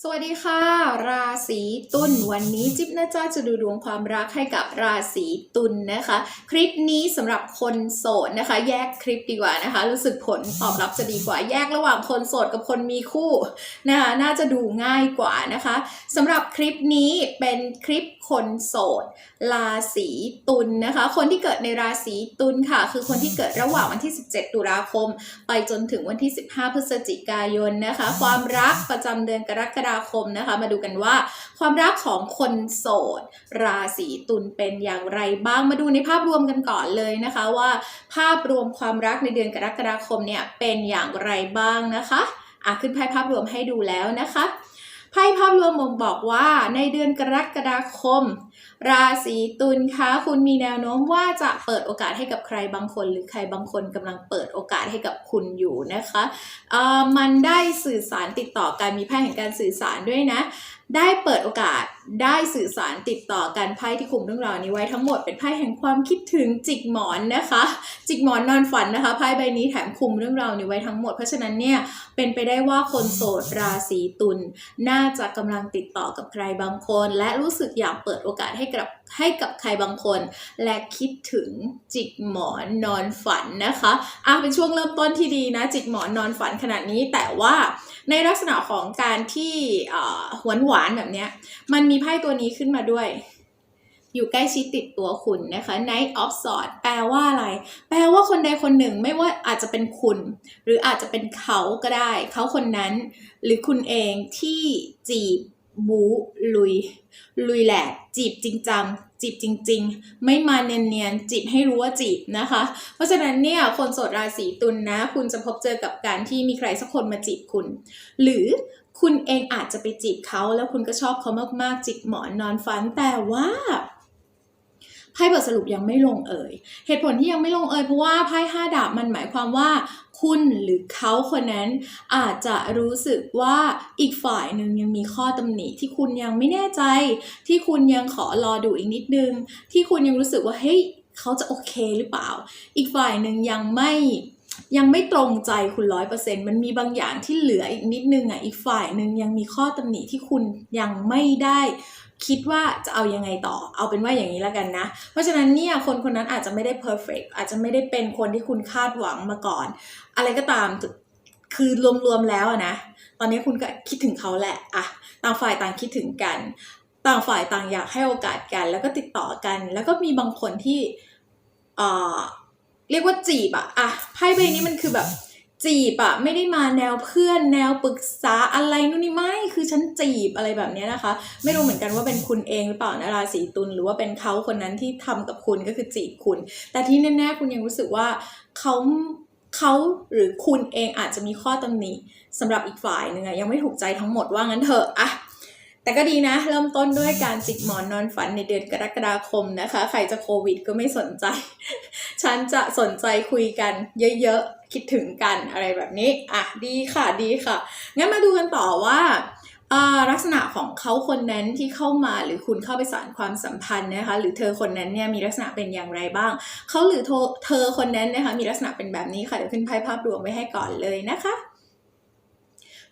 สวัสดีค่ะ ราศีตุลวันนี้จิ๊บนะจ้าจะดูดวงความรักให้กับราศีตุลนะคะ คลิปนี้สำหรับคนโสดนะคะ แยกคลิปดีกว่านะคะ รู้สึกผลตอบรับจะดีกว่าแยกระหว่างคนโสดกับคนมีคู่นะคะน่าจะดูง่ายกว่านะคะสำหรับคลิปนี้เป็นคลิปคนโสด ราศีตุลนะคะ คนที่เกิดในราศีตุลค่ะ คือคนที่เกิดระหว่างวันที่ 17 ตุลาคม ไปจนถึงวันที่ 15 พฤศจิกายนนะคะ ความรักประจำเดือนกรกฎาคมนะคะ มาดูกันว่าความรักของคนโสด ราศีตุลเป็นอย่างไรบ้างมาดูในภาพรวมกันก่อนเลยนะคะว่า ภาพรวมความรักในเดือนกรกฎาคมเนี่ยเป็นอย่างไรบ้างนะคะอะขึ้นไพ่ภาพรวมให้ดูแล้วนะคะ ไพ่ภาพรวมบ่งบอกว่าในเดือนกรกฎาคม ราศีตุลคะคุณมีแนวโน้มว่าจะเปิดโอกาสให้กับใครบางคน หรือใครบางคนกำลังเปิดโอกาสให้กับคุณอยู่นะคะเอ่อมันได้สื่อสารติดต่อกันมีไพ่แห่งการสื่อสารด้วยนะ ได้เปิดโอกาสได้สื่อสารติดต่อกันไพ่ที่คุมเรื่องราวนี้ไว้ทั้งหมดเป็นไพ่แห่งความคิดถึงจิกหมอนนะคะ จิกหมอนนอนฝันนะคะไพ่ใบนี้แถมคุมเรื่องราวนี้ไว้ทั้งหมด เพราะฉะนั้นเนี่ยเป็นไปได้ว่าคนโสดราศีตุลน่าจะกำลังติดต่อกับใครบางคน และรู้สึกอยากเปิดโอกาสให้กับให้กับใครบางคน และคิดถึงจิกหมอนนอนฝันนะคะอะเป็นช่วงเริ่มต้นที่ดีนะ จิกหมอนนอนฝันขนาดนี้แต่ว่า ในลักษณะของการที่หวานหวานๆแบบเนี้ยมันมีไพ่ตัวนี้ขึ้นมาด้วย อยู่ใกล้ชิดติดตัวคุณนะคะ Knight of Swords แปลว่าอะไร แปลว่าคนใดคนหนึ่งไม่ว่าอาจจะเป็นคุณ หรืออาจจะเป็นเขาก็ได้ เขาคนนั้น หรือคุณเองที่จีบ บูลุย ลุยแหลกจีบจริงจังจีบจริง ๆ ไม่มาเนียนๆจีบให้รู้ว่าจีบนะคะ เพราะฉะนั้นเนี่ยคนโสดราศีตุลนนะ คุณจะพบเจอกับการที่มีใครสักคนมาจีบคุณ หรือคุณเองอาจจะไปจีบเขาแล้วคุณก็ชอบเขามากๆ จิกหมอนนอนฝันแต่ว่า ไพ่บทสรุปยังไม่ลงเอ่ย เหตุผลที่ยังไม่ลงเอ่ยเพราะว่าไพ่ห้าดาบมันหมายความว่า คุณหรือเขาคนนั้นอาจจะรู้สึกว่าอีกฝ่ายหนึ่งยังมีข้อตำหนิที่คุณยังไม่แน่ใจ ที่คุณยังขอรอดูอีกนิดนึง ที่คุณยังรู้สึกว่าเฮ้ยเขาจะโอเคหรือเปล่า อีกฝ่ายหนึ่งยังไม่ยังไม่ตรงใจคุณร้อยเปอร์เซ็นต์มันมีบางอย่างที่เหลืออีกนิดนึงอะอีกฝ่ายหนึ่งยังมีข้อตำหนิที่คุณยังไม่ได้ คิดว่าจะเอายังไงต่อ เอาเป็นว่าอย่างนี้แล้วกันนะ เพราะฉะนั้นเนี่ยคนคนนั้นอาจจะไม่ได้ perfect อาจจะไม่ได้เป็นคนที่คุณคาดหวังมาก่อน อะไรก็ตามคือรวมๆแล้วนะ ตอนนี้คุณก็คิดถึงเขาแหละอะต่างฝ่ายต่างคิดถึงกัน ต่างฝ่ายต่างอยากให้โอกาสกัน แล้วก็ติดต่อกัน แล้วก็มีบางคนที่เอ่อเรียกว่าจีบอะอะไพ่ใบนี้มันคือแบบ จีบอะไม่ได้มาแนวเพื่อนแนวปรึกษาอะไรนู่นนี่ไม่คือฉันจีบอะไรแบบนี้นะคะ ไม่รู้เหมือนกันว่าเป็นคุณเองหรือเปล่านะราศีตุลหรือว่าเป็นเขาคนนั้นที่ทำกับคุณก็คือจีบคุณ แต่ที่แน่ๆคุณยังรู้สึกว่าเขาเขาหรือคุณเองอาจจะมีข้อตำหนิสำหรับอีกฝ่ายหนึ่งอะยังไม่ถูกใจทั้งหมดว่างั้นเถอะอะ แต่ก็ดีนะ เริ่มต้นด้วยการจิกหมอนนอนฝันในเดือนกรกฎาคมนะคะ ใครจะโควิดก็ไม่สนใจ ฉันจะสนใจคุยกันเยอะๆ คิดถึงกันอะไรแบบนี้ อะ ดีค่ะดีค่ะ งั้นมาดูกันต่อว่าลักษณะของเขาคนนั้นที่เข้ามาหรือคุณเข้าไปสานความสัมพันธ์นะคะ หรือเธอคนนั้นเนี่ยมีลักษณะเป็นอย่างไรบ้าง เขาหรือเธอคนนั้นนะคะมีลักษณะเป็นแบบนี้ค่ะเดี๋ยวขึ้นไพ่ภาพรวมไว้ให้ก่อนเลยนะคะ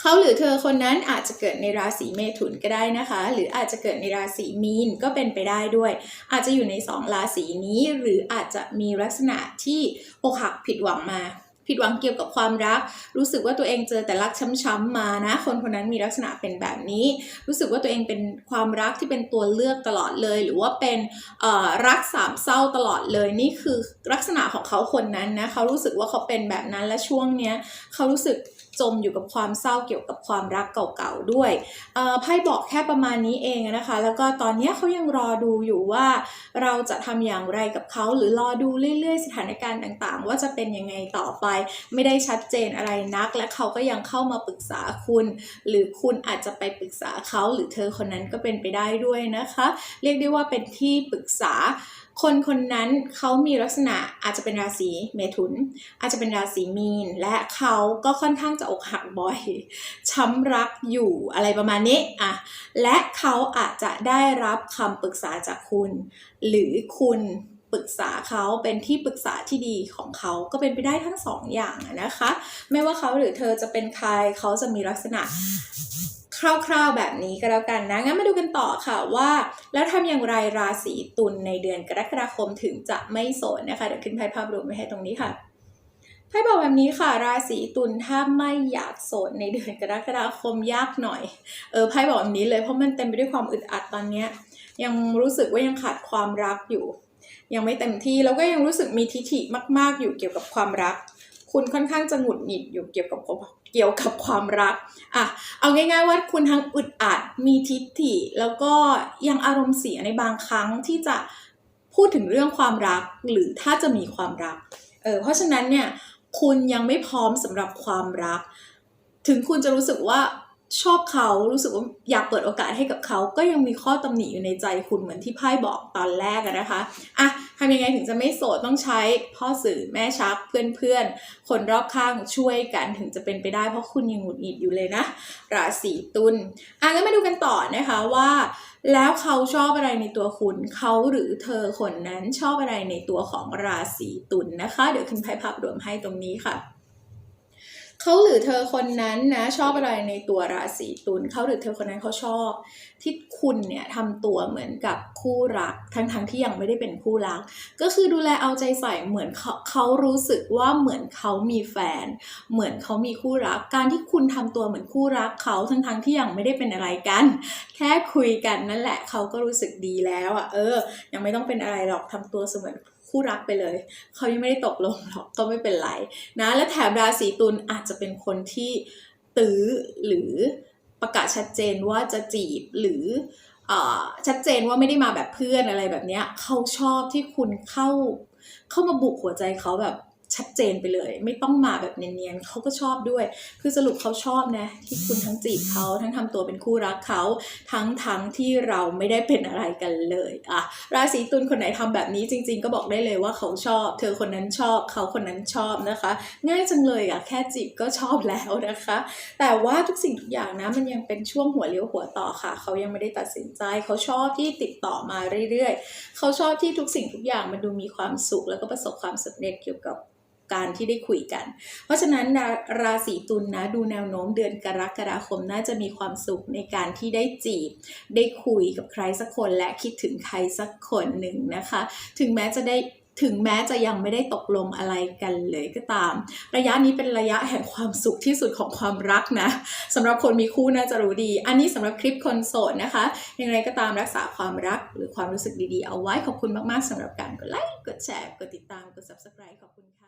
เขาหรือเธอคนนั้นอาจจะเกิดในราศีเมถุนก็ได้นะคะ หรืออาจจะเกิดในราศีมีนก็เป็นไปได้ด้วย อาจจะอยู่ในสองราศีนี้หรืออาจจะมีลักษณะที่อกหักผิดหวังมาผิดหวังเกี่ยวกับความรัก รู้สึกว่าตัวเองเจอแต่รักช้ำๆมานะ คนคนนั้นมีลักษณะเป็นแบบนี้ รู้สึกว่าตัวเองเป็นความรักที่เป็นตัวเลือกตลอดเลย หรือว่าเป็นเอ่อรักสามเศร้าตลอดเลย นี่คือลักษณะของเขาคนนั้นนะ เขารู้สึกว่าเขาเป็นแบบนั้นและช่วงเนี้ยเขารู้สึก จมอยู่กับความเศร้าเกี่ยวกับความรักเก่าๆด้วยไพ่บอกแค่ประมาณนี้เองนะคะ แล้วก็ตอนนี้เขายังรอดูอยู่ว่า เราจะทำอย่างไรกับเขาหรือรอดูเรื่อยๆ สถานการณ์ต่างๆ ว่าจะเป็นยังไงต่อไป ไม่ได้ชัดเจนอะไรนัก และเขาก็ยังเข้ามาปรึกษาคุณ หรือคุณอาจจะไปปรึกษาเขาหรือเธอคนนั้นก็เป็นไปได้ด้วยนะคะ เรียกได้ว่าเป็นที่ปรึกษา คนคนนั้นเขามีลักษณะอาจจะเป็นราศีเมถุน อาจจะเป็นราศีมีน และเขาก็ค่อนข้างจะอกหักบ่อย ช้ำรักอยู่อะไรประมาณนี้อะและเขาอาจจะได้รับคำปรึกษาจากคุณ หรือคุณปรึกษาเขาเป็นที่ปรึกษาที่ดีของเขาก็เป็นไปได้ทั้งสองอย่างนะคะ ไม่ว่าเขาหรือเธอจะเป็นใครเขาจะมีลักษณะ คร่าวๆแบบนี้ก็แล้วกันนะงั้นมาดูกันต่อค่ะว่า แล้วทำอย่างไรราศีตุลในเดือนกรกฎาคมถึงจะไม่โสดนะคะเดี๋ยวขึ้นไพ่ภาพรวมไว้ให้ตรงนี้ค่ะไพ่บอกแบบนี้ค่ะ ราศีตุลถ้าไม่อยากโสดในเดือนกรกฎาคมยากหน่อยเออไพ่บอกแบบนี้เลยเพราะมันเต็มไปด้วยความอึดอัดตอนเนี้ยยังรู้สึกว่ายังขาดความรักอยู่ ยังไม่เต็มที่แล้วก็ยังรู้สึกมีทิฐิมาก ๆ อยู่เกี่ยวกับความรัก คุณค่อนข้างจะหงุดหงิดอยู่เกี่ยวกับ เกี่ยวกับความรักอะเอาง่าย ๆ ว่าคุณทั้งอึดอัดมีทิฏฐิ แล้วก็ยังอารมณ์เสียในบางครั้งที่จะพูดถึงเรื่องความรักหรือถ้าจะมีความรักเออเพราะฉะนั้นเนี่ยคุณยังไม่พร้อมสำหรับความรัก ถึงคุณจะรู้สึกว่า ชอบเขารู้สึกว่าอยากเปิดโอกาสให้กับเขา ก็ยังมีข้อตำหนิอยู่ในใจคุณเหมือนที่ไพ่บอกตอนแรกนะคะอะทำยังไงถึงจะไม่โสดต้องใช้พ่อสื่อแม่ชักเพื่อนๆ คนรอบข้างช่วยกันถึงจะเป็นไปได้เพราะคุณยังหงุดหงิดอยู่เลยนะ ราศีตุลอะงั้นมาดูกันต่อนะคะว่า แล้วเขาชอบอะไรในตัวคุณเขาหรือเธอคนนั้นชอบอะไรในตัวของราศีตุลนะคะ เดี๋ยวขึ้นไพ่ภาพรวมให้ตรงนี้ค่ะ เขาหรือเธอคนนั้นนะชอบอะไรในตัวราศีตุลเขาหรือเธอคนนั้นเขาชอบ ที่คุณเนี่ยทำตัวเหมือนกับคู่รัก ทั้งๆทที่ยังไม่ได้เป็นคู่รัก ก็คือดูแลเอาใจใส่เหมือนเขาเขารู้สึกว่าเหมือนเขามีแฟน เหมือนเขามีคู่รัก การที่คุณทำตัวเหมือนคู่รักเขาทั้งๆทที่ยังไม่ได้เป็นอะไรกัน แค่คุยกันนั่นแหละเขาก็รู้สึกดีแล้วอะเออ ยังไม่ต้องเป็นอะไรหรอกทำตัวเสมือน คู่รักไปเลย เขายังไม่ได้ตกลงหรอกก็ไม่เป็นไรนะและแถมราศีตุลอาจจะเป็นคนที่ตื้อหรือประกาศชัดเจนว่าจะจีบหรืออ่าชัดเจนว่าไม่ได้มาแบบเพื่อนอะไรแบบเนี้ยเขาชอบที่คุณเข้าเข้ามาบุกหัวใจเขาแบบ ชัดเจนไปเลย ไม่ต้องมาแบบเนียนๆเขาก็ชอบด้วย คือสรุปเขาชอบนะ ที่คุณทั้งจีบเขาทั้งทำตัวเป็นคู่รักเขาทั้งทั้งที่เราไม่ได้เป็นอะไรกันเลยอะราศีตุลคนไหนทำแบบนี้จริง ๆ ก็บอกได้เลยว่าเขาชอบ เธอคนนั้นชอบเขาคนนั้นชอบนะคะ ง่ายจังเลยอะแค่จีบก็ชอบแล้วนะคะ แต่ว่าทุกสิ่งทุกอย่างนะมันยังเป็นช่วงหัวเลี้ยวหัวต่อค่ะ เขายังไม่ได้ตัดสินใจเขาชอบที่ติดต่อมาเรื่อยๆ เขาชอบที่ทุกสิ่งทุกอย่างมันดูมีความสุขแล้วก็ประสบความสำเร็จเกี่ยวกับ การที่ได้คุยกัน เพราะฉะนั้นราศีตุลนนะดูแนวโน้มเดือนกรกฎาคมน่าจะมีความสุขในการที่ได้จีบ ได้คุยกับใครสักคนและคิดถึงใครสักคนหนึ่งนะคะ ถึงแม้จะได้ถึงแม้จะยังไม่ได้ตกลงอะไรกันเลยก็ตาม ระยะนี้เป็นระยะแห่งความสุขที่สุดของความรักนะสำหรับคนมีคู่น่าจะรู้ดี อันนี้สำหรับคลิปคนโสดนะคะยังไงก็ตามรักษาความรักหรือความรู้สึกดีๆ เอาไว้ขอบคุณมากๆสำหรับการกดไลค์กดแชร์กดติดตามกด subscribe ขอบคุณค่ะ